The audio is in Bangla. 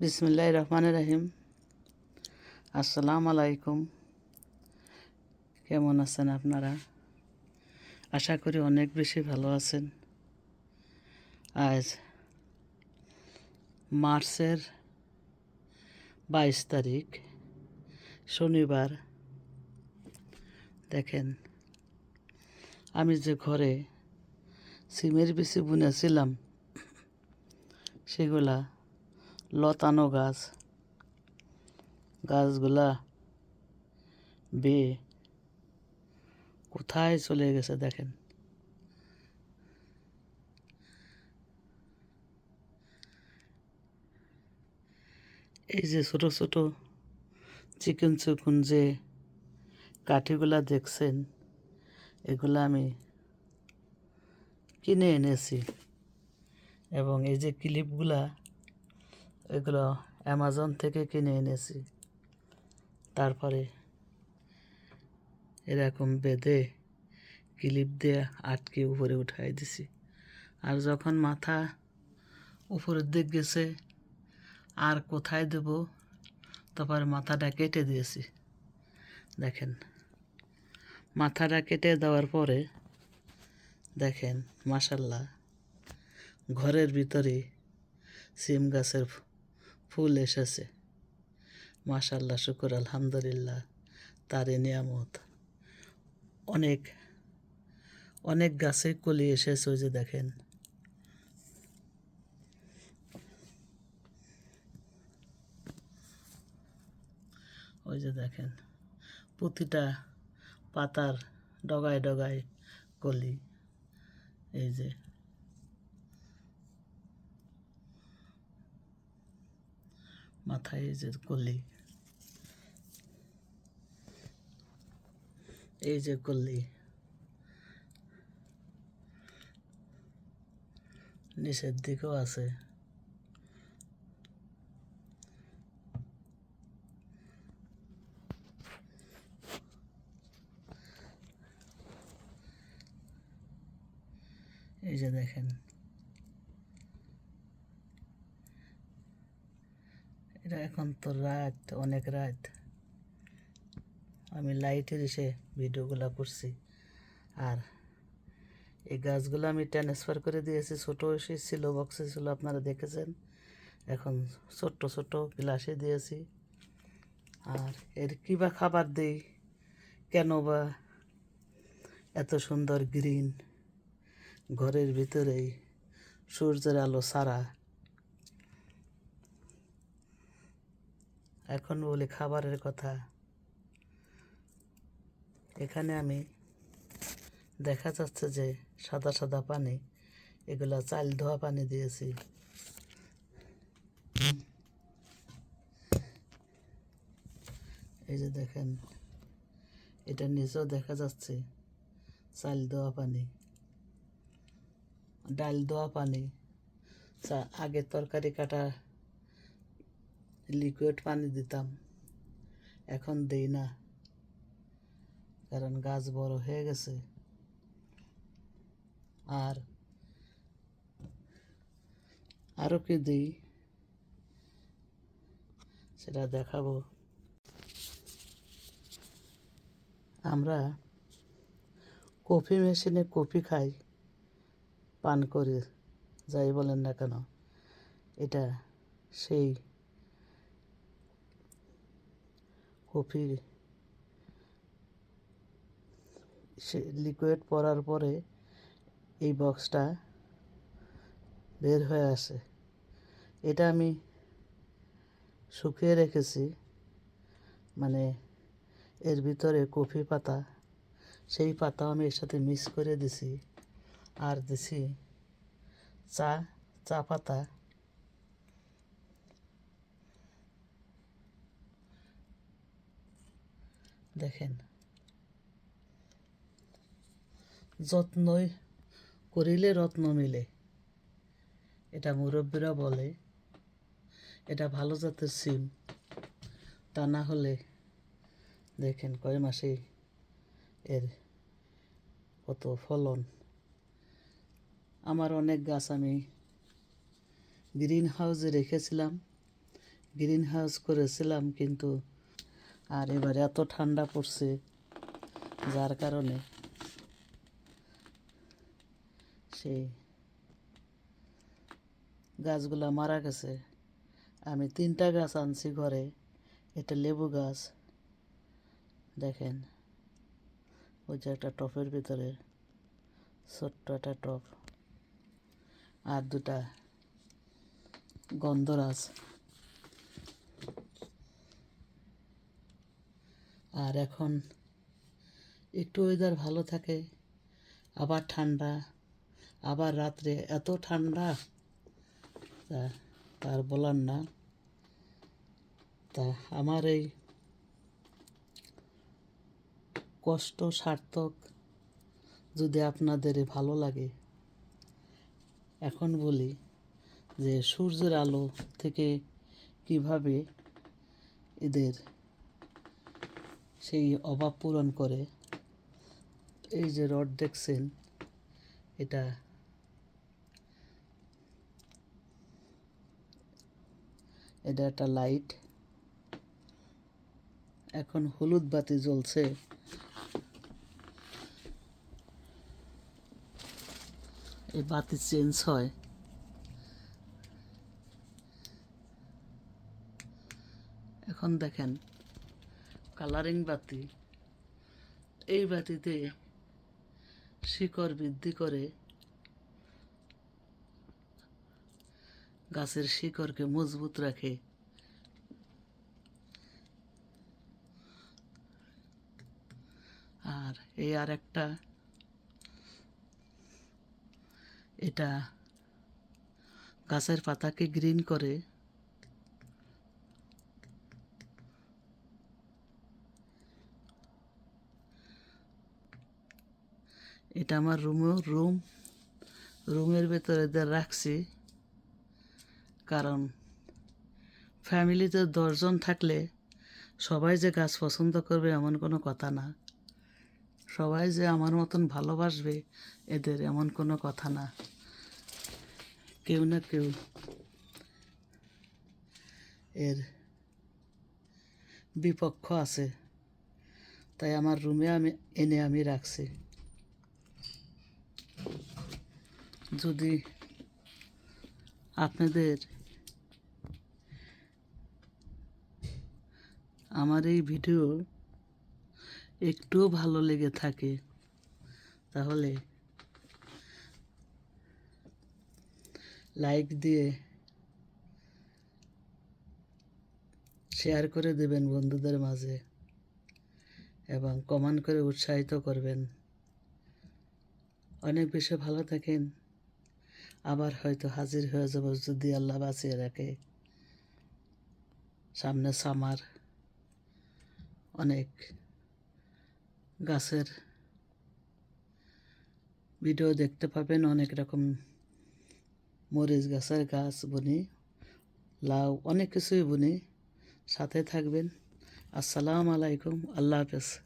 বিসমুল্লাহ রহমান রাহিম। আসসালামু আলাইকুম। কেমন আছেন আপনারা? আশা করি অনেক বেশি ভালো আছেন। আজ মার্চের বাইশ তারিখ, শনিবার। দেখেন, আমি যে ঘরে সিমের বেশি বুনেছিলাম, সেগুলা লতানো গাছ। গাছগুলা বে, কোথায় চলে গেছে দেখেন। এই যে ছোট ছোট চিকন চিকন যে কাঠিগুলা দেখছেন, এগুলা আমি কিনে এনেছি। এবং এই যে ক্লিপগুলা এগুলো অ্যামাজন থেকে কিনে এনেছি। তারপরে এরকম বেঁধে ক্লিপ দিয়ে আটকে উপরে উঠাই দিছি। আর যখন মাথা উপরের দিক গেছে, আর কোথায় দেব? তারপর মাথাটা কেটে দিয়েছি। দেখেন, মাথাটা কেটে দেওয়ার পরে দেখেন মাসাল্লাহ ঘরের ভিতরে সিম গাছের ফুল এসেছে। মাশাল্লাহ শুকুর, আলহামদুলিল্লাহ, তারই নিয়ামত। অনেক অনেক গাছে কলি এসেছে, ওই যে দেখেন। ওই যে দেখেন, প্রতিটা পাতার ডগায় ডগায় কলি। এই যে মাথায় যে কলি এই যে কলি নিচের দিকেও আছে। এই যে দেখেন। এটা এখন তো রাত, অনেক রাত। আমি লাইটের এসে ভিডিওগুলো করছি। আর এই গাছগুলো আমি ট্রান্সফার করে দিয়েছি। ছোটো এসে ছিল বক্সে ছিল, আপনারা দেখেছেন। এখন ছোট্ট ছোট্ট গ্লাসে দিয়েছি। আর এর কী বা খাবার দিই? কেন বা এত সুন্দর গ্রিন ঘরের ভিতরেই সূর্যের আলো সারা এখন বলি খাবারের কথা। এখানে আমি দেখা যাচ্ছে যে সাদা সাদা পানি, এগুলা চাল ধোয়া পানি দিয়েছি। এই যে দেখেন, এটা নিচেও দেখা যাচ্ছে চাল দেওয়া পানি, ডাল দেওয়া পানি আগে তরকারি কাটা লিকুইড পানি দিতাম। এখন দেই না, কারণ গাছ বড় হয়ে গেছে। আর আরও কি দিই, সেটা দেখাবো। আমরা কফি মেশিনে কফি খাই, পান করে, যাই বলেন না কেন, এটা সেই কফি সে লিকুইড পরার পরে এই বক্সটা বের হয়ে আসে। এটা আমি শুকিয়ে রেখেছি মানে এর ভিতরে কফি পাতা, সেই পাতাও আমি এর সাথে মিক্স করে দিছি। আর দিছি চা চা পাতা। দেখেন। যত্নই করিলে রত্ন মিলে। এটা মুরব্বীরা বলে, এটা ভালো জাতের সিম। তা না হলে দেখেন কয় মাসে এর কত ফলন। আমার অনেক গাছ আমি গ্রিন হাউসে রেখেছিলাম। গ্রিন হাউস করেছিলাম কিন্তু আর এবার এত ঠান্ডা পড়ছে, যার কারণে সেই গাছগুলা মারা গেছে। আমি তিনটা গাছ আনছি ঘরে, এটা লেবু গাছ, দেখেন, ওই যে একটা টপের ভিতরে ছোট্ট একটা টপ, আর দুটা গন্ধরাজ। আর এখন একটু ওয়েদার ভালো থাকে, আবার ঠান্ডা, আবার রাত্রে এত ঠান্ডা, তা তার বলার না। তা আমার এই কষ্ট সার্থক যদি আপনাদের ভালো লাগে, এখন বলি যে সূর্যের আলো থেকে কীভাবে এদের সেই অভাব পূরণ করে। এই যে রড দেখছেন, এটা এটা একটা লাইট। এখন হলুদ বাতি জ্বলছে। এই বাতি চেঞ্জ হয়। এখন দেখেন কালারিং বাতি। এই বাতিতে শিকড় বৃদ্ধি করে গাছের শিকড়কে মজবুত রাখে। আর এই আর একটা এটা গাছের পাতাকে গ্রিন করে এটা আমার রুমও রুম, রুমের ভেতরে এদের রাখছি। কারণ ফ্যামিলিতে দশজন থাকলে সবাই যে গাছ পছন্দ করবে এমন কোনো কথা না। সবাই যে আমার মতন ভালোবাসবে এদের এমন কোনো কথা না। কেউ না কেউ এর বিপক্ষ আছে। তাই আমার রুমে আমি, এনে আমি রাখছি। যদি আপনাদের আমার এই ভিডিও একটুও ভালো লেগে থাকে, তাহলে লাইক দিয়ে শেয়ার করে দেবেন বন্ধুদের মাঝে এবং কমেন্ট করে উৎসাহিত করবেন। অনেক বেশি ভালো থাকেন। আবার হয়তো হাজির হয়ে যাব যদি আল্লাহ বাঁচিয়ে রাখে। সামনে সামার অনেক গাছের ভিডিও দেখতে পাবেন। অনেক রকম মরিচ গাছের গাছ বুনি, লাউ, অনেক কিছুই বুনি। সাথে থাকবেন। আসসালামু আলাইকুম। আল্লাহ হাফেজ।